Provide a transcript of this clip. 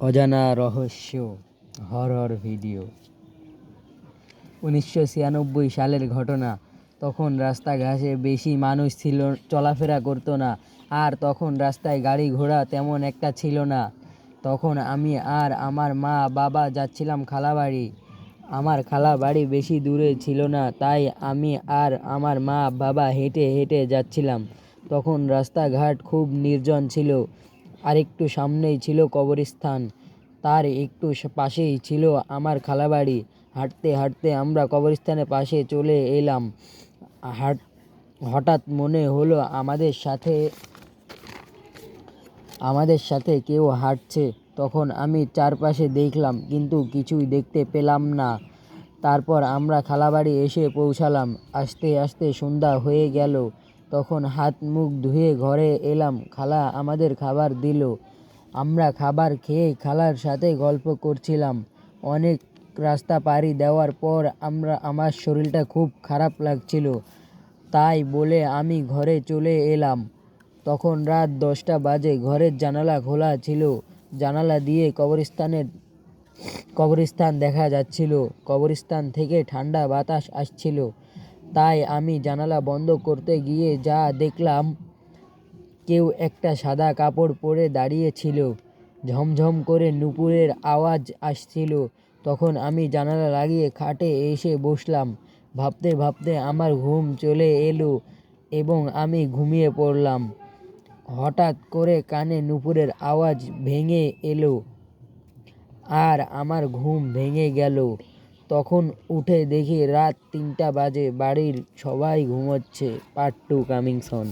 অজানা রহস্য horror video উনিশশো ছিয়ানব্বই সালের ঘটনা, তখন রাস্তাঘাটে বেশি মানুষ ছিল, চলাফেরা করতো না, আর তখন রাস্তায় গাড়ি ঘোড়া তেমন একটা ছিল না। তখন আমি আর আমার মা, বাবা যাচ্ছিলাম খালাবাড়ি। আমার খালা বাড়ি বেশি দূরে ছিল না, তাই আমি আর আমার মা, বাবা হেঁটে হেঁটে যাচ্ছিলাম। তখন রাস্তাঘাট খুব নির্জন ছিল আরেকটু সামনেই ছিল কবরস্থান। তার একটু পাশেই ছিল আমার খালাবাড়ি। হাঁটতে হাঁটতে আমরা কবরস্থানের পাশে চলে এলাম। হাট হঠাৎ মনে হলো আমাদের সাথে আমাদের সাথে কেউ হাঁটছে। তখন আমি চারপাশে দেখলাম, কিন্তু কিছুই দেখতে পেলাম না। তারপর আমরা খালাবাড়ি এসে পৌঁছালাম। আস্তে আস্তে সন্ধ্যা হয়ে গেল। তখন হাত মুখ ধুয়ে ঘরে এলাম, খালা আমাদের খাবার দিল। আমরা খাবার খেয়ে খালার সাথে গল্প করছিলাম। অনেক রাস্তা পাড়ি দেওয়ার পর আমরা, আমার শরীরটা খুব খারাপ লাগছিল। তাই বলে আমি ঘরে চলে এলাম। তখন রাত দশটা বাজে, ঘরের জানালা খোলা ছিল। জানালা দিয়ে কবরস্থানের, কবরস্থান দেখা যাচ্ছিল। কবরস্থান থেকে ঠান্ডা বাতাস আসছিল। তাই আমি জানালা বন্ধ করতে গিয়ে যা দেখলাম, কেউ একটা সাদা কাপড় পরে দাঁড়িয়ে ছিল। ঝমঝম করে নুপুরের আওয়াজ আসছিল। তখন আমি জানালা লাগিয়ে খাটে এসে বসলাম। ভাবতে ভাবতে আমার ঘুম চলে এলো এবং আমি ঘুমিয়ে পড়লাম। হঠাৎ করে কানে নুপুরের আওয়াজ ভেঙে এলো আর আমার ঘুম ভেঙে গেল। তখন উঠে দেখি রাত তিনটা বাজে বাড়ির সবাই ঘুমোচ্ছে পার্ট টু কামিং সন